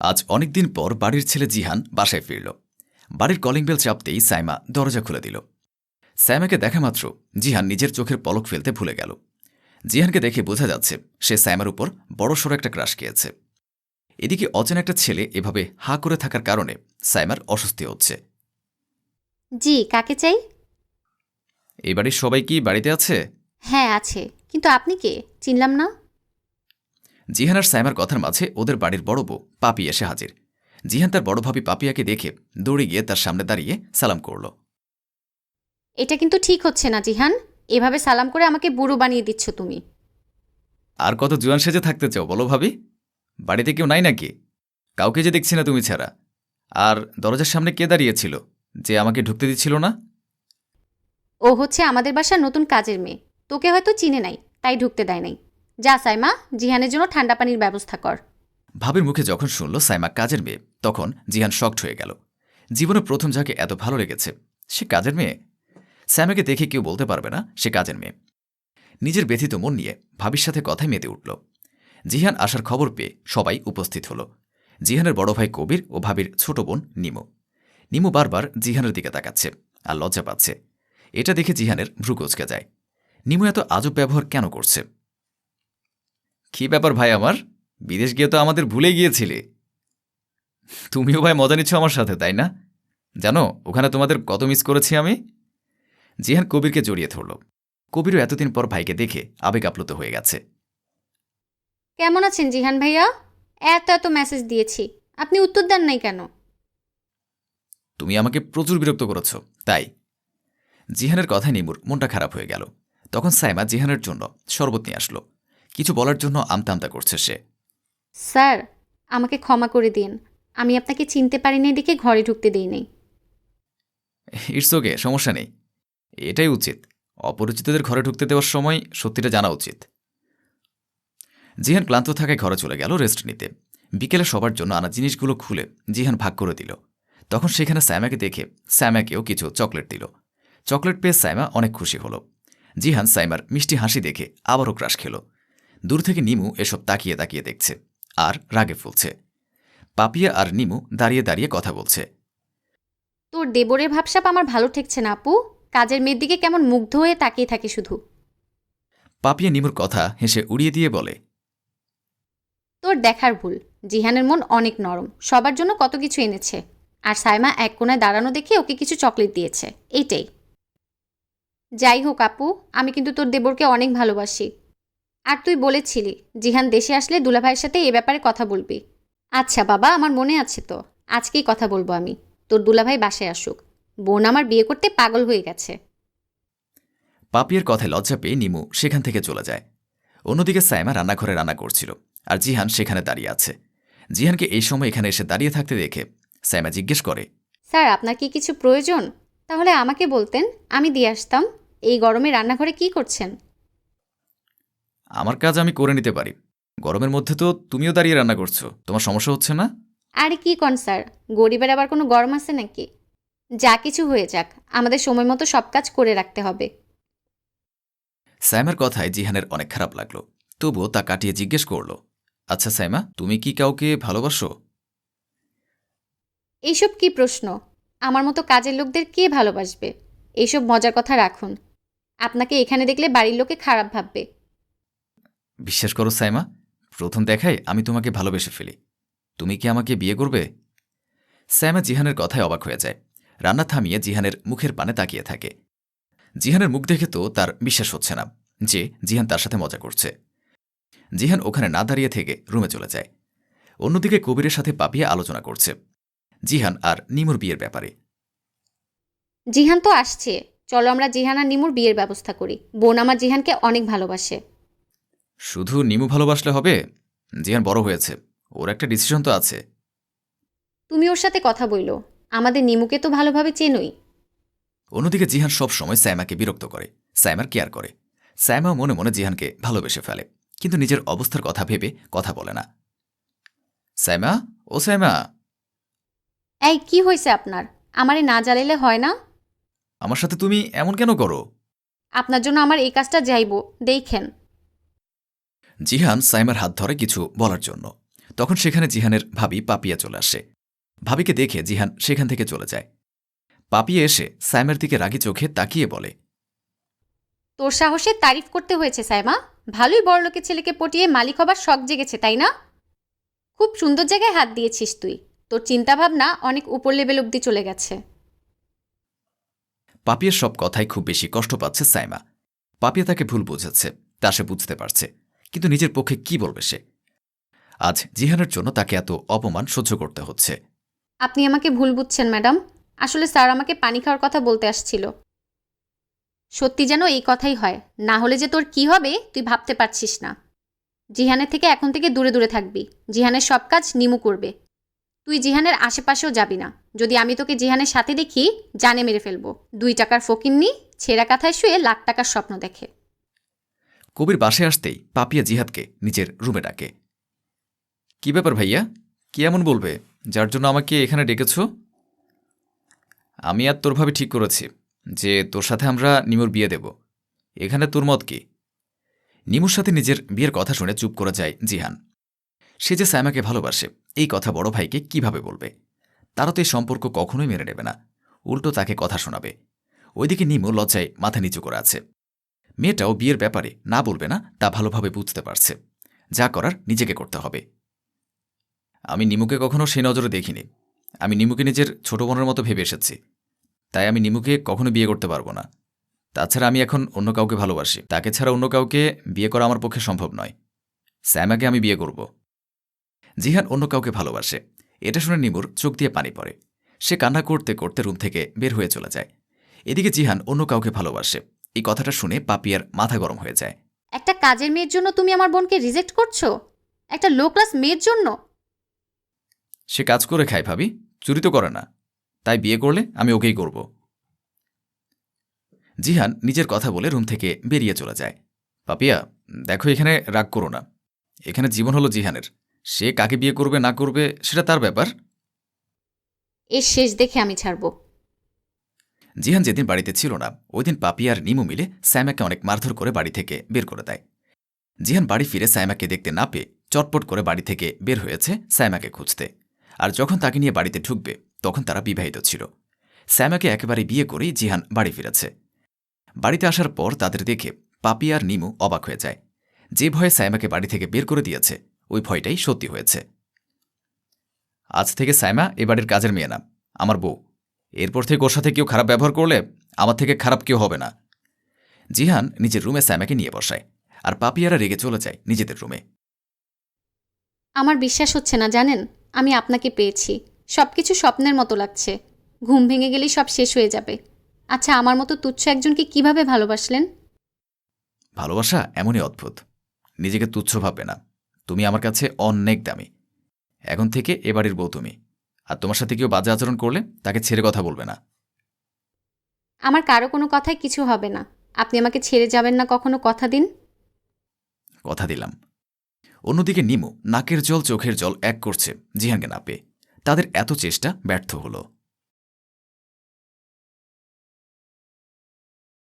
আজ অনেকদিন পর বাড়ির ছেলে জিহান বাসায় ফিরল। বাড়ির কলিং বেল চাপতেই সাইমা দরজা খুলে দিল। সাইমাকে দেখা মাত্র জিহান নিজের চোখের পলক ফেলতে ভুলে গেল। জিহানকে দেখে বোঝা যাচ্ছে সে সাইমার উপর বড়সড় একটা ক্রাশ খেয়েছে। এদিকে অচেনা একটা ছেলে এভাবে হা করে থাকার কারণে সাইমার অস্বস্তি হচ্ছে। জি কাকে চাই? এই বাড়ির সবাই কি বাড়িতে আছে? হ্যাঁ আছে। কিন্তু আপনি কে? চিনলাম না। জিহান আর সাইমার কথার মাঝে ওদের বাড়ির বড় বউ পাপি এসে হাজির। জিহান তার বড় ভাবি পাপিয়াকে দেখে দৌড়ে গিয়ে তার সামনে দাঁড়িয়ে সালাম করল। এটা কিন্তু ঠিক হচ্ছে না জিহান। এভাবে সালাম করে আমাকে বুড়ো বানিয়ে দিচ্ছ তুমি। আর কত জোয়ান সেজে থাকতে চাও বলো ভাবি? বাড়িতে কেউ নাই নাকি? কাউকে যে দেখছি না তুমি ছাড়া। আর দরজার সামনে কে দাঁড়িয়েছিল যে আমাকে ঢুকতে দিচ্ছিল না? ও হচ্ছে আমাদের বাসার নতুন কাজের মেয়ে। তোকে হয়তো চিনে নাই তাই ঢুকতে দেয় নাই। যা সাইমা, জিহানের জন্য ঠান্ডা পানির ব্যবস্থা কর। ভাবির মুখে যখন শুনল সাইমা কাজের মেয়ে, তখন জিহান শকড হয়ে গেল। জীবনে প্রথম যাকে এত ভালো লেগেছে, সে কাজের মেয়ে? স্যামাকে দেখে কেউ বলতে পারবে না, সে কাজের মেয়ে। নিজের ব্যথিত মন নিয়ে ভাবির সাথে কথায় মেতে উঠল। জিহান আসার খবর পেয়ে সবাই উপস্থিত হল। জিহানের বড় ভাই কবির ও ভাবির ছোট বোন নিমু। নিমু বারবার জিহানের দিকে তাকাচ্ছে আর লজ্জা পাচ্ছে। এটা দেখে জিহানের ভ্রু যায়। নিমু এত আজব ব্যবহার কেন করছে? কি ব্যাপার ভাই আমার? বিদেশ গিয়ে তো আমাদের ভুলে গিয়েছিলে। তুমিও ভাই মজা নিচ্ছ আমার সাথে তাই না? জানো ওখানে তোমাদের কত মিস করেছি আমি? জিহান কবিরকে জড়িয়ে ধরল। কবিরও এতদিন পর ভাইকে দেখে আবেগ আপ্লুত হয়ে গেছে। কেমন আছেন জিহান ভাইয়া? এত এত মেসেজ দিয়েছি। আপনি উত্তর দেন নাই কেন? তুমি আমাকে প্রচুর বিরক্ত করেছ তাই। জিহানের কথায় নিমুর মনটা খারাপ হয়ে গেল। তখন সাইমা জিহানের জন্য শরবত নিয়ে আসলো। কিছু বলার জন্য আমতা আমতা করছে সে। স্যার আমাকে ক্ষমা করে দিন। আমি আপনাকে চিনতে পারি নাই দেখে ঘরে ঢুকতে দিই নাই ইটস ওকে সমস্যা নেই। এটাই উচিত। অপরিচিতদের ঘরে ঢুকতে দেওয়ার সময় সত্যিটা জানা উচিত। জিহান ক্লান্ত থাকায় ঘরে চলে গেল রেস্ট নিতে। বিকেলে সবার জন্য আনা জিনিসগুলো খুলে জিহান ভাগ করে দিল। তখন সেখানে স্যামাকে দেখে স্যামাকেও কিছু চকলেট দিল। চকলেট পেয়ে সাইমা অনেক খুশি হল। জিহান সাইমার মিষ্টি হাসি দেখে আবারও ক্রাশ খেল। দূর থেকে নিমু এসব তাকিয়ে তাকিয়ে দেখছে আর রাগে ফুলছে। পাপিয়া আর নিমু দাঁড়িয়ে দাঁড়িয়ে কথা বলছে। তোর দেবরের ভাবসাপ আমার ভালো ঠেকছে না আপু। কাজের মেয়ের দিকে কেমন মুগ্ধ হয়ে তাকিয়ে থাকে শুধু। পাপিয়া নিমুর কথা হেসে উড়িয়ে দিয়ে বলে তোর দেখার ভুল। জিহানের মন অনেক নরম। সবার জন্য কত কিছু এনেছে। আর সাইমা এক কোনায় দাঁড়ানো দেখে ওকে কিছু চকলেট দিয়েছে। এইটাই। যাই হোক আপু আমি কিন্তু তোর দেবরকে অনেক ভালোবাসি। আর তুই বলেছিলি জিহান দেশে আসলে দুলাভাইয়ের সাথে এ ব্যাপারে কথা বলবি। আচ্ছা বাবা আমার মনে আছে তো আজকেই কথা বলব আমি। তোর দুলাভাই বাসায় আসুক। বোন আমার বিয়ে করতে পাগল হয়ে গেছে। পাপিয়ার কথায় লজ্জা পেয়ে নিমু সেখান থেকে চলে যায়। অন্যদিকে সাইমা রান্নাঘরে রান্না করছিল আর জিহান সেখানে দাঁড়িয়ে আছে। জিহানকে এই সময় এখানে এসে দাঁড়িয়ে থাকতে দেখে সাইমা জিজ্ঞেস করে স্যার আপনার কি কিছু প্রয়োজন? তাহলে আমাকে বলতেন আমি দিয়ে আসতাম। এই গরমে রান্নাঘরে কি করছেন? আমার কাজ আমি করে নিতে পারি। গরমের মধ্যে তো তুমিও দাঁড়িয়ে রান্না করছ। তোমার সমস্যা হচ্ছে না? আরে কি কন স্যার? গরিবের আবার কোনো গরম আছে নাকি? যা কিছু হয়ে যাক আমাদের সময় মতো সব কাজ করে রাখতে হবে। সাইমার কথায় জিহানের অনেক খারাপ লাগল। তবুও তা কাটিয়ে জিজ্ঞেস করল আচ্ছা সাইমা তুমি কি কাউকে ভালোবাসো? এইসব কি প্রশ্ন? আমার মতো কাজের লোকদের কে ভালোবাসবে? এইসব মজার কথা রাখুন। আপনাকে এখানে দেখলে বাড়ির লোকে খারাপ ভাববে। বিশ্বাস করো, সাইমা, প্রথম দেখায় আমি তোমাকে ভালোবেসে ফেলি। তুমি কি আমাকে বিয়ে করবে? সাইমা জিহানের কথায় অবাক হয়ে যায়। রান্না থামিয়ে জিহানের মুখের পানে তাকিয়ে থাকে। জিহানের মুখ দেখে তো তার বিশ্বাস হচ্ছে না যে জিহান তার সাথে মজা করছে। জিহান ওখানে না দাঁড়িয়ে থেকে রুমে চলে যায়। অন্যদিকে কবিরের সাথে পাপিয়ে আলোচনা করছে। জিহান আর নিমুর বিয়ের ব্যাপারে। জিহান তো আসছে। চলো আমরা জিহান আর নিমুর বিয়ের ব্যবস্থা করি। বোন আমার জিহানকে অনেক ভালোবাসে। শুধু নিমু ভালোবাসলে হবে? জিহান বড় হয়েছে। ওর একটা ডিসিশন তো আছে। তুমি ওর সাথে কথা বইলো। আমাদের নিমুকে তো ভালোভাবে চেনই। অন্যদিকে জিহান সব সময় সাইমাকে বিরক্ত করে সাইমার কেয়ার করে। সাইমা মনে মনে জিহানকে ভালোবেসে ফেলে কিন্তু নিজের অবস্থার কথা ভেবে কথা বলে না। সাইমা ও সাইমা এই কি হয়েছে আপনার? আমারে না জ্বালাইলে হয় না? আমার সাথে তুমি এমন কেন করো? আপনার জন্য আমার এই কাজটা যাইব দেখেন। জিহান সাইমার হাত ধরে কিছু বলার জন্য। তখন সেখানে জিহানের ভাবি পাপিয়া চলে আসে। ভাবিকে দেখে জিহান সেখান থেকে চলে যায়। পাপিয়া এসে সাইমার দিকে রাগি চোখে তাকিয়ে বলে তোর সাহসে তারিফ করতে হয়েছে সাইমা। ভালোই বড়লোকের ছেলেকে পটিয়ে মালিক হবার শখ জেগেছে তাই না? খুব সুন্দর জায়গায় হাত দিয়েছিস তুই। তোর চিন্তাভাবনা অনেক উপর লেভেল অবধি চলে গেছে। পাপিয়ার সব কথাই খুব বেশি কষ্ট পাচ্ছে সাইমা। পাপিয়া তাকে ভুল বুঝেছে তা সে বুঝতে পারছে। কিন্তু নিজের পক্ষে কি বলবে সে? আজ জিহানের জন্য তাকে এত অপমান সহ্য করতে হচ্ছে। আপনি আমাকে ভুল বুঝছেন, ম্যাডাম। আসলে স্যার আমাকে পানি খাওয়ার কথা বলতে আসছিল। সত্যি যেন এই কথাই হয়, না হলে যে তোর কি হবে, তুই ভাবতে পারছিস না। জিহানের থেকে এখন থেকে দূরে দূরে থাকবি। জিহানের সব কাজ নিমু করবে। তুই জিহানের আশেপাশেও যাবি না। যদি আমি তোকে জিহানের সাথে দেখি, জানে মেরে ফেলব। দুই টাকার ফকিন্নি ছেঁড়া কাথায় শুয়ে লাখ টাকার স্বপ্ন দেখে। কবির বাসে আসতেই পাপিয়া জিহাদকে নিজের রুমে ডাকে। কি ব্যাপার ভাইয়া? কি এমন বলবে? যার জন্য আমাকে এখানে ডেকেছ? আমি আর তোরভাবে ঠিক করেছি যে তোর সাথে আমরা নিমুর বিয়ে দেব। এখানে তোর মত কি? নিমুর সাথে নিজের বিয়ের কথা শুনে চুপ করে যায় জিহান। সে যে সাইমাকে ভালোবাসে, এই কথা বড় ভাইকে কীভাবে বলবে? তারা তো এই সম্পর্ক কখনোই মেনে নেবে না। উল্টো তাকে কথা শোনাবে। ওইদিকে নিমু লজ্জায় মাথা নিচু করে আছে। মেয়েটাও বিয়ের ব্যাপারে না বলবে না, তা ভালোভাবে বুঝতে পারছে। যা করার নিজেকে করতে হবে। আমি নিমুকে কখনো সে নজরে দেখিনি। আমি নিমুকে নিজের ছোট বোনের মতো ভেবে এসেছি। তাই আমি নিমুকে কখনো বিয়ে করতে পারব না। তাছাড়া আমি এখন অন্য কাউকে ভালোবাসি। তাকে ছাড়া অন্য কাউকে বিয়ে করা আমার পক্ষে সম্ভব নয়। স্যামাকে আমি বিয়ে করব। জিহান অন্য কাউকে ভালোবাসে। এটা শুনে নিমুর চোখ দিয়ে পানি পড়ে। সে কান্না করতে করতে রুম থেকে বের হয়ে চলে যায়। এদিকে জিহান অন্য কাউকে ভালোবাসে। এই কথাটা শুনে পাপিয়ার মাথা গরম হয়ে যায়। একটা কাজের মেয়ের জন্য তুমি আমার বোনকে রিজেক্ট করছ? একটা লো ক্লাস মেয়ের জন্য? সে কাজ করে খায় ভাবি চুরি তো করে না। তাই বিয়ে করলে আমি ওকেই করব। জিহান নিজের কথা বলে রুম থেকে বেরিয়ে চলে যায়। পাপিয়া দেখো এখানে রাগ করো না। এখানে জীবন হলো জিহানের। সে কাকে বিয়ে করবে না করবে সেটা তার ব্যাপার। এর শেষ দেখে আমি ছাড়বো। জিহান যেদিন বাড়িতে ছিল না ওই দিন পাপিয়া আর নিমু মিলে স্যামাকে অনেক মারধর করে বাড়ি থেকে বের করে দেয়। জিহান বাড়ি ফিরে সাইমাকে দেখতে না পেয়ে চটপট করে বাড়ি থেকে বের হয়েছে সাইমাকে খুঁজতে। আর যখন তাকে নিয়ে বাড়িতে ঢুকবে, তখন তারা বিবাহিত ছিল। স্যামাকে একেবারে বিয়ে করেই জিহান বাড়ি ফিরেছে। বাড়িতে আসার পর তাদের দেখে পাপি আর নিমু অবাক হয়ে যায়। যে ভয়ে সাইমাকে বাড়ি থেকে বের করে দিয়েছে, ওই ভয়টাই সত্যি হয়েছে। আজ থেকে সাইমা বাড়ির কাজের মেয়ে না, আমার বউ। এরপর থেকে ওর সাথে কেউ খারাপ ব্যবহার করলে আমার থেকে খারাপ কেউ হবে না। জিহান নিজের রুমে সাইমাকে নিয়ে বসায় আর পাপিয়ারা রেগে চলে যায় নিজেদের রুমে। আমার বিশ্বাস হচ্ছে না জানেন? আমি আপনাকে পেয়েছি। সব কিছু স্বপ্নের মতো লাগছে। ঘুম ভেঙে গেলেই সব শেষ হয়ে যাবে। আচ্ছা আমার মতো তুচ্ছ একজনকে কীভাবে ভালোবাসলেন? ভালোবাসা এমনই অদ্ভুত। নিজেকে তুচ্ছ ভাববে না। তুমি আমার কাছে অনেক দামি। এখন থেকে এ বাড়ির বউ তুমি। আর তোমার সাথে কেউ বাজে আচরণ করলে তাকে ছেড়ে কথা বলবে না। আমার কারও কোনো কথায় কিছু হবে না। আপনি আমাকে ছেড়ে যাবেন না কখনো কথা দিন? কথা দিলাম। অন্যদিকে নিমু নাকের জল চোখের জল এক করছে জিহানকে না পেয়ে। তাদের এত চেষ্টা ব্যর্থ হলো।